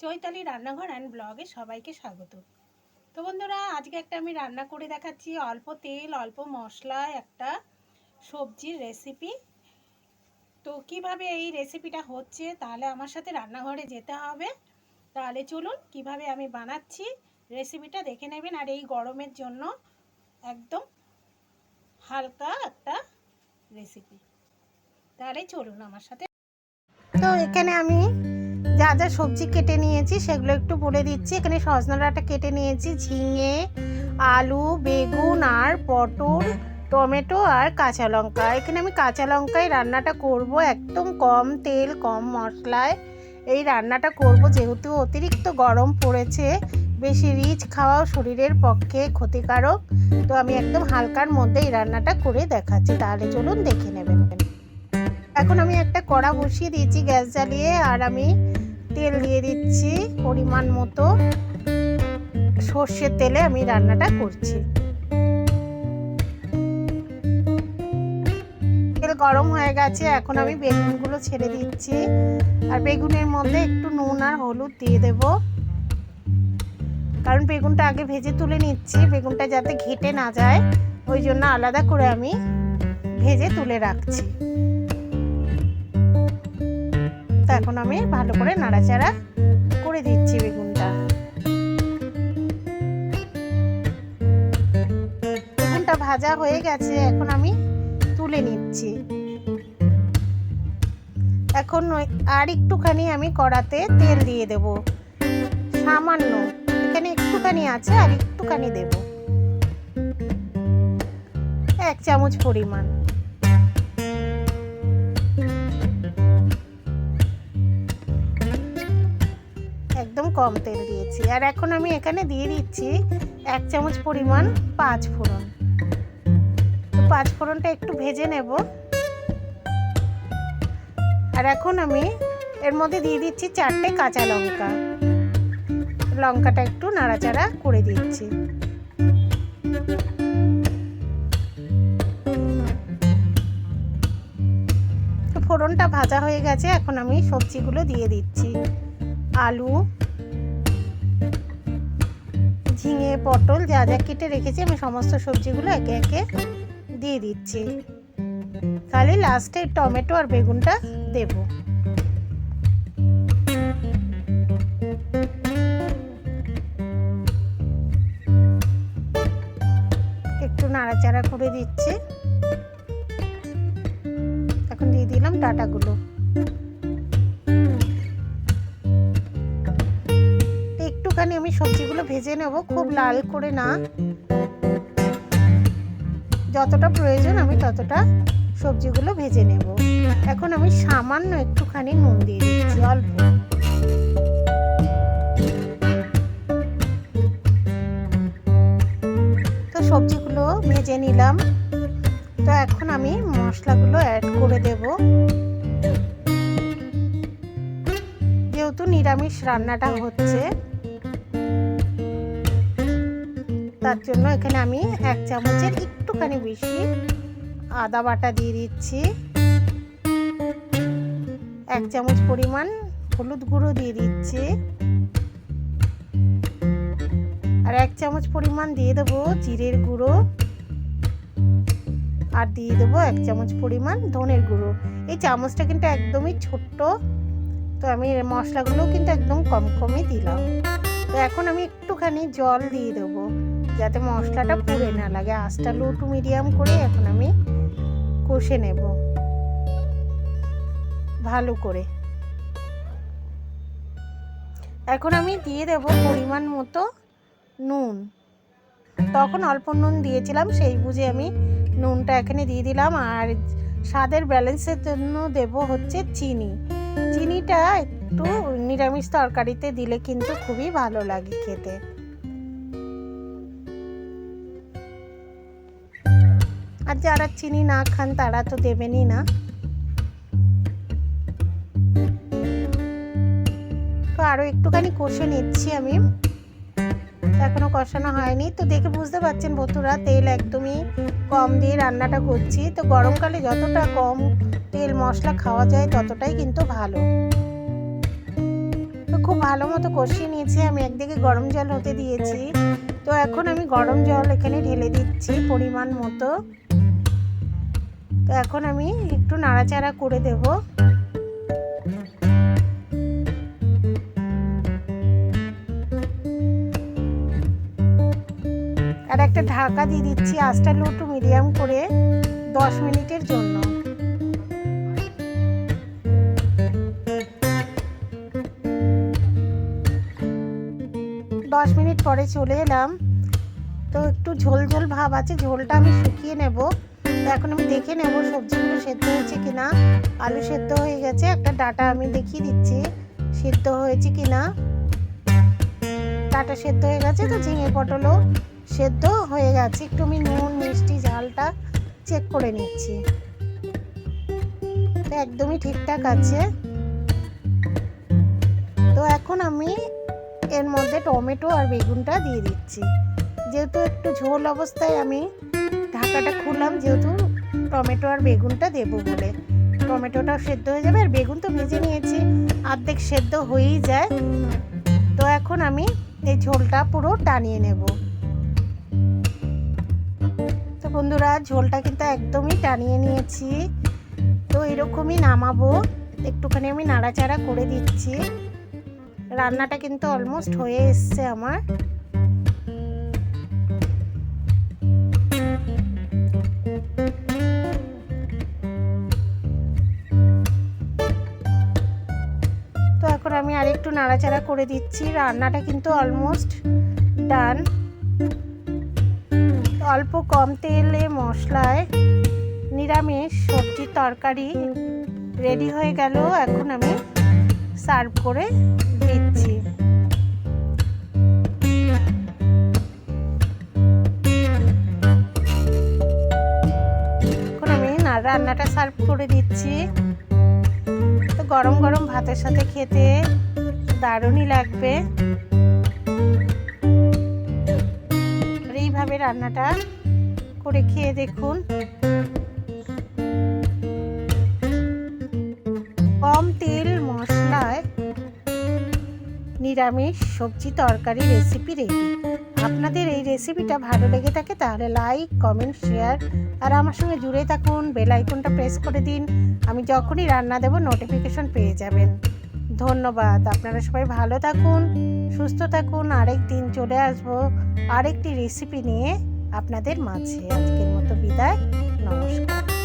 চৈতালি রান্নাঘর অ্যান্ড ব্লগে সবাইকে স্বাগত। তো বন্ধুরা, আজকে একটা আমি রান্না করে দেখাচ্ছি। অল্প তেল, অল্প মশলায় একটা সবজির রেসিপি তো কীভাবে এই রেসিপিটা হচ্ছে, তাহলে আমার সাথে রান্নাঘরে যেতে হবে। তাহলে চলুন কীভাবে আমি বানাচ্ছি রেসিপিটা দেখে নেবেন। আর এই গরমের জন্য একদম হালকা একটা রেসিপি তাহলে চলুন আমার সাথে। তো এখানে আমি যা যা সবজি কেটে নিয়েছি সেগুলো একটু বলে দিচ্ছি। এখানে সজনা ডাঁটা কেটে নিয়েছি, ঝিঙে, আলু, বেগুন, আর পটল, টমেটো আর কাঁচা লঙ্কা। এখানে আমি কাঁচা লঙ্কায় রান্নাটা করব একদম কম তেল, কম মশলায়। এই রান্নাটা করব যেহেতু অতিরিক্ত গরম পড়েছে, বেশি রিচ খাওয়াও শরীরের পক্ষে ক্ষতিকারক। তো আমি একদম হালকার মধ্যে এই রান্নাটা করে দেখাচ্ছি, তাহলে চলুন দেখে নেবেন। এখন আমি একটা কড়া বসিয়ে দিয়েছি গ্যাস জ্বালিয়ে, আর আমি তেল দিয়ে দিচ্ছি পরিমাণ মতো। সর্ষের তেলে আমি রান্নাটা করছি। তেল গরম হয়ে গেছে, এখন আমি বেগুনগুলো ছেড়ে দিচ্ছি। আর বেগুনের মধ্যে একটু নুন আর হলুদ দিয়ে দেব। কারণ বেগুনটা আগে ভেজে তুলে নিচ্ছি, বেগুনটা যাতে ঘেটে না যায়, ওই জন্য আলাদা করে আমি ভেজে তুলে রাখছি। এখন আমি ভালো করে নাড়াচাড়া করে দিচ্ছি বেগুনটা। বেগুনটা ভাজা হয়ে গেছে, এখন আমি তুলে নিচ্ছি। এখন আর একটুখানি আমি কড়াতে তেল দিয়ে দেব। সামান্য, এখানে একটুখানি আছে, আর একটুখানি দেব। এক চামচ পরিমাণ। একদম কম তেল দিয়েছি। আর এখন আমি এখানে দিয়ে দিচ্ছি এক চামচ পরিমাণ পাঁচ ফোড়ন। তো পাঁচ ফোড়নটা একটু ভেজে নেব। আর এখন আমি এর মধ্যে দিয়ে দিচ্ছি চারটে কাঁচা লঙ্কা। লঙ্কাটা একটু নাড়াচাড়া করে দিচ্ছি। ফোড়নটা ভাজা হয়ে গেছে, এখন আমি সবজিগুলো দিয়ে দিচ্ছি। আলু, ঝিঙে, পটল যা যা কেটে রেখেছি, আমি সমস্ত সবজিগুলো একে একে দিয়ে দিচ্ছি। খালি লাস্টে টমেটো আর বেগুনটা দেব। একটু নাড়াচাড়া করে দিচ্ছি। এখন দিয়ে দিলাম ডাটাগুলো। একটুখানি আমি সবজিগুলো ভেজে নেব, খুব লাল করে না। যতটা প্রয়োজন আমি ততটা সবজিগুলো ভেজে নেব। এখন আমি সামান্য একটুখানি নুন দিয়ে দিচ্ছি, অল্প। তো সবজিগুলো ভেজে নিলাম। তো এখন আমি মশলাগুলো অ্যাড করে দেব। যেহেতু নিরামিষ রান্নাটা হচ্ছে তার জন্য এখানে আমি এক চামচের একটুখানি বেশি আদা বাটা দিয়ে দিচ্ছি। এক চামচ পরিমাণ হলুদ গুঁড়ো দিয়ে দিচ্ছি। আর এক চামচ পরিমাণ দিয়ে দেবো জিরের গুঁড়ো। আর দিয়ে দেবো এক চামচ পরিমাণ ধনের গুঁড়ো। এই চামচটা কিন্তু একদমই ছোট্ট। তো আমি মশলাগুলোও কিন্তু একদম কম কমই দিলাম। তো এখন আমি একটুখানি জল দিয়ে দেবো। যাতে মশলাটা পুড়ে না লাগে। আঁচটা লো টু মিডিয়াম করে এখন আমি কষে নেব। ভালো করে। এখন আমি দিয়ে দেব পরিমাণ মতো নুন। তখন অল্প নুন দিয়েছিলাম, সেই বুঝে আমি নুনটা এখানে দিয়ে দিলাম। আর স্বাদের ব্যালেন্সের জন্য দেব হচ্ছে চিনি। চিনিটা একটু নিরামিষ তরকারিতে দিলে কিন্তু খুবই ভালো লাগে খেতে। আর যারা চিনি না খান, তারা তো দেবেনই না। তো আরও একটুখানি কষে নিচ্ছি আমি। এখনও কষানো হয়নি। তো দেখে বুঝতে পারছেন বন্ধুরা, তেল একদমই কম দিয়ে রান্নাটা করছি। তো গরমকালে যতটা কম তেল মশলা খাওয়া যায়, ততটাই কিন্তু ভালো। তো খুব ভালো মতো কষিয়ে নিয়েছি। আমি একদিকে গরম জল হতে দিয়েছি। তো এখন আমি গরম জল এখানে ঢেলে দিচ্ছি পরিমাণ মতো। তো এখন আমি একটু নাড়াচাড়া করে দেব। আর একটা ঢাকা দিয়ে দিচ্ছি আস্তা লো টু মিডিয়াম করে দশ মিনিটের জন্য। দশ মিনিট পরে চলে এলাম। তো একটু ঝোল ঝোল ভাব আছে, ঝোলটা আমি শুকিয়ে নেব। এখন আমি দেখে নেব সবজিগুলো সেদ্ধ হয়েছে কিনা। আলু সেদ্ধ হয়ে গেছে, একটা ডাটা আমি দেখিয়ে দিচ্ছি, সেদ্ধ হয়েছে কিনা। ডাটা সেদ্ধ হয়ে গেছে তো, ঝিঙে পটলও সেদ্ধ হয়ে গেছে। একটু আমি নুন, মিষ্টি, ঝালটা চেক করে নিচ্ছি। তো একদমই ঠিকঠাক আছে। তো এখন আমি এর মধ্যে টমেটো আর বেগুনটা দিয়ে দিচ্ছি। যেহেতু একটু ঝোল অবস্থায় আমি ঢাকাটা খুললাম যেহেতু টমেটো আর বেগুনটা দেবো বলে। টমেটোটা সেদ্ধ হয়ে যাবে, আর বেগুন তো ভেজে নিয়েছি। অর্ধেক সেদ্ধ হয়েই যায়। তো এখন আমি এই ঝোলটা পুরো টানিয়ে নেব। তো বন্ধুরা, ঝোলটা কিন্তু একদমই টানিয়ে নিয়েছি। তো এরকমই নামাবো। একটুখানি আমি নাড়াচাড়া করে দিচ্ছি। রান্নাটা কিন্তু অলমোস্ট হয়ে এসছে আমার। আরেকটু নাড়াচাড়া করে দিচ্ছি। রান্নাটা কিন্তু অলমোস্ট ডান অল্প কম তেলে মশলায় নিরামিষ সবজির তরকারি রেডি হয়ে গেল। এখন আমি সার্ভ করে দিচ্ছি। এখন আমি রান্নাটা সার্ভ করে দিচ্ছি। তো গরম গরম ভাতের সাথে খেতে দারুণই লাগবে। আর এইভাবে রান্নাটা করে খেয়ে দেখুন। কম তেল মশলায় নিরামিষ সবজি তরকারি রেসিপি রেডি আপনাদের এই রেসিপিটা ভালো লেগে থাকে তাহলে লাইক কমেন্ট শেয়ার আর আমার সঙ্গে জুড়ে থাকুন। বেল আইকনটা প্রেস করে দিন। আমি যখনই রান্না দেব নোটিফিকেশন পেয়ে যাবেন। ধন্যবাদ। আপনারা সবাই ভালো থাকুন, সুস্থ থাকুন। আরেক দিন চলে আসব আরেকটি রেসিপি নিয়ে আপনাদের মাঝে। আজকের মতো বিদায়। নমস্কার।